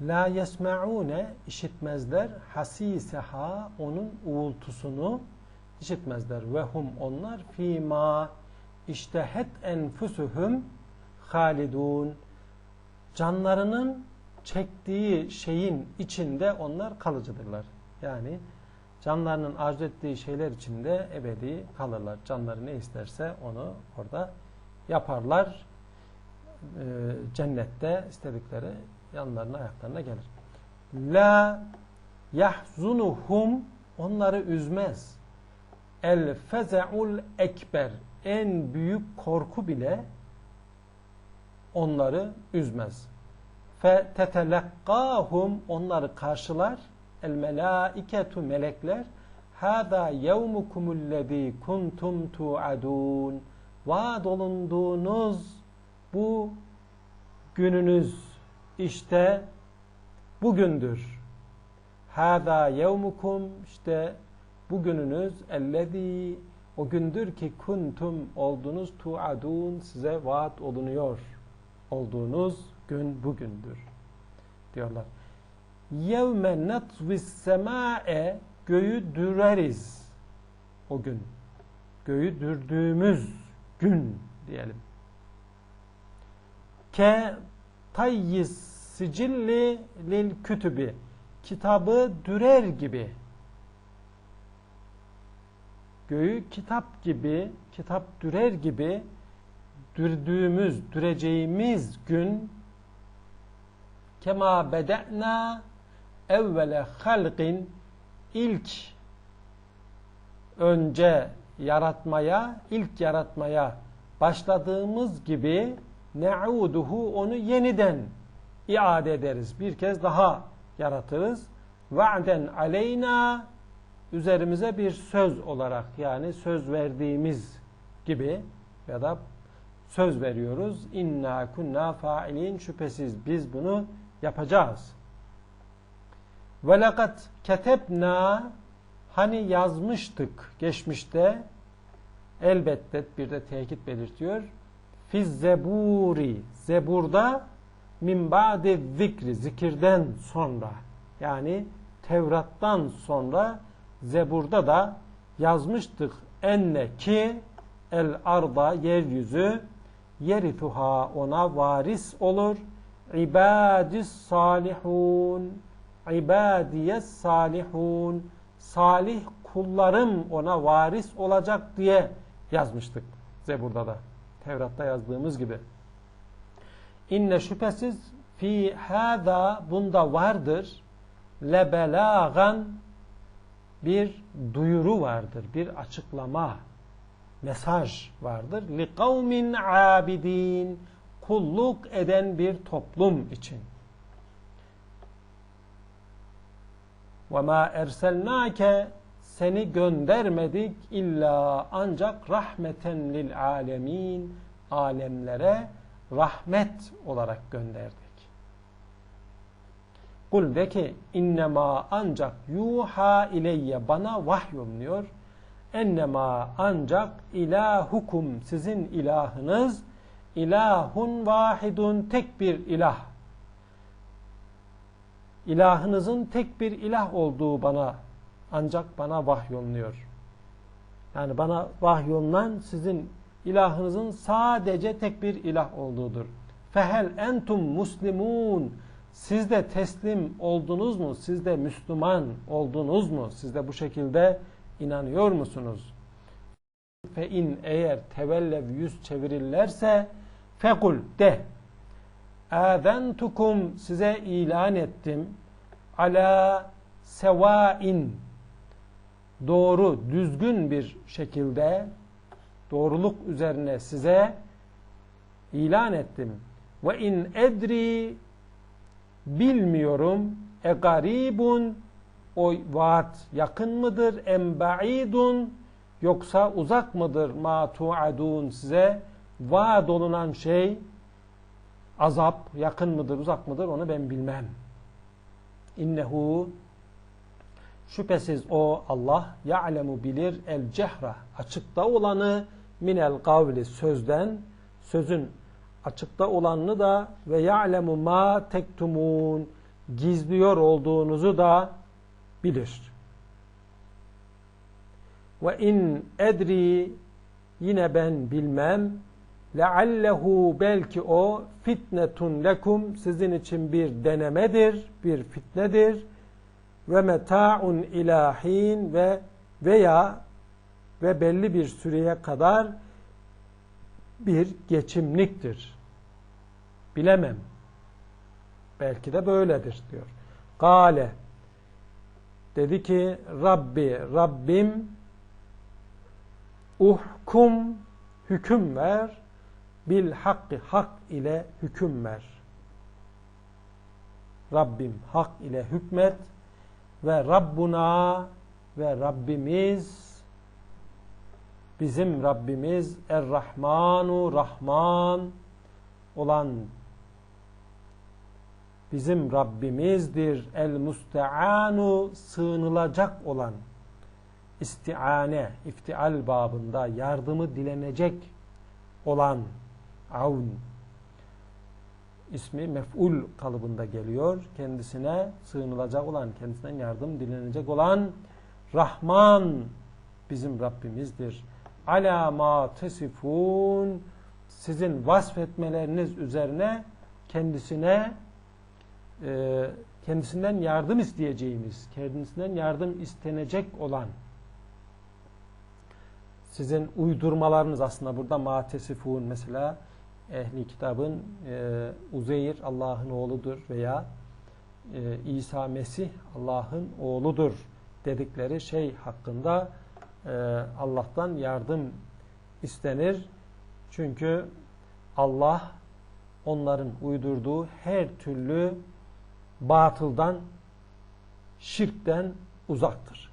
La yesme'une işitmezler hasiseha onun uğultusunu işitmezler. Ve hum onlar fîmâ iştehet enfusuhum halidun canlarının çektiği şeyin içinde onlar kalıcıdırlar. Yani canlarının arzu ettiği şeyler içinde ebedi kalırlar. Canları ne isterse onu orada yaparlar. Ee, cennette istedikleri yanlarına ayaklarına gelir. La yahzunuhum onları üzmez. El feze'ul ekber en büyük korku bile onları üzmez. Fe tetelekkahum onları karşılar. El melaiketu melekler. Hada yevmukumullezî kuntum tu'adun. Vaad olunduğunuz bu gününüz işte bugündür. Hada yevmukum işte bugününüz ellezî o gündür ki kuntum oldunuz tuadun size vaat olunuyor. Olduğunuz gün bugündür. Diyorlar. Yevme natvis sema'e göğü düreriz. O gün. Göğü dürdüğümüz gün diyelim. Ke tayyiz sicilli lil kütübi. Kitabı dürer gibi göğü kitap gibi, kitap dürer gibi dürdüğümüz, düreceğimiz gün kema bede'na evvele halqin ilk önce yaratmaya, ilk yaratmaya başladığımız gibi ne'uduhu onu yeniden iade ederiz. Bir kez daha yaratırız. Va'den aleyna üzerimize bir söz olarak yani söz verdiğimiz gibi ya da söz veriyoruz. İnna kunna failin şüphesiz biz bunu yapacağız. Ve lakat ketebna hani yazmıştık geçmişte elbette bir de tekit belirtiyor. Fiz zeburi. Zeburda min ba'de zikri. Zikirden sonra. Yani Tevrat'tan sonra Zebur'da da yazmıştık. Enne ki el arda yeryüzü yerituha ona varis olur. İbadis salihun. İbadiyes salihun. Salih kullarım ona varis olacak diye yazmıştık Zebur'da da Tevrat'ta yazdığımız gibi. İnne şüphesiz fi hâzâ bunda vardır lebelâgan bir duyuru vardır, bir açıklama, mesaj vardır. Li kavmin abidin kulluk eden bir toplum için. Ve ma erselnake seni göndermedik illa ancak rahmeten lil alemin alemlere rahmet olarak gönderdik. Kul de ki innema ancak yuha ileyye bana vahyolunuyor. Ennema ancak ilahukum sizin ilahınız ilahun vahidun tek bir ilah. İlahınızın tek bir ilah olduğu bana ancak bana vahyolunuyor. Yani bana vahyolunan sizin ilahınızın sadece tek bir ilah olduğudur. Fehel entum muslimun siz de teslim oldunuz mu? Siz de Müslüman oldunuz mu? Siz de bu şekilde inanıyor musunuz? Fe in eğer tevellev yüz çevirirlerse fekul de Azentukum size ilan ettim ala sevain doğru, düzgün bir şekilde doğruluk üzerine size ilan ettim. Ve in edri bilmiyorum e garibun o vaat yakın mıdır em ba'idun yoksa uzak mıdır? Ma tu'adun size vaat olunan şey azap yakın mıdır uzak mıdır? Onu ben bilmem. İnnehu şüphesiz o Allah ya'lemu bilir el cehra açıkta olanı minel kavli sözden sözün açıkta olanını da ve ya'lemu ma tektumun gizliyor olduğunuzu da bilir. Ve in edri yine ben bilmem leallehu belki o fitnetun lekum sizin için bir denemedir, bir fitnedir ve meta'un ilahin ve veya ve belli bir süreye kadar bir geçimliktir. Bilemem. Belki de böyledir diyor. Gale dedi ki Rabbi Rabbim uhkum hüküm ver bil hakkı hak ile hüküm ver. Rabbim hak ile hükmet ve Rabbuna ve Rabbimiz bizim Rabbimiz Er-Rahmanu Rahman olan bizim Rabbimizdir. El-Muste'anu sığınılacak olan istiane, iftial babında yardımı dilenecek olan avn ismi mef'ul kalıbında geliyor. Kendisine sığınılacak olan, kendisinden yardım dilenecek olan Rahman bizim Rabbimizdir. Ala ma tesifun sizin vasfetmeleriniz üzerine kendisine e, kendisinden yardım isteyeceğimiz, kendisinden yardım istenecek olan sizin uydurmalarınız aslında burada matesifun mesela ehli kitabın e, Uzeyr Allah'ın oğludur veya e, İsa Mesih Allah'ın oğludur dedikleri şey hakkında e, Allah'tan yardım istenir. Çünkü Allah onların uydurduğu her türlü batıldan, şirkten uzaktır.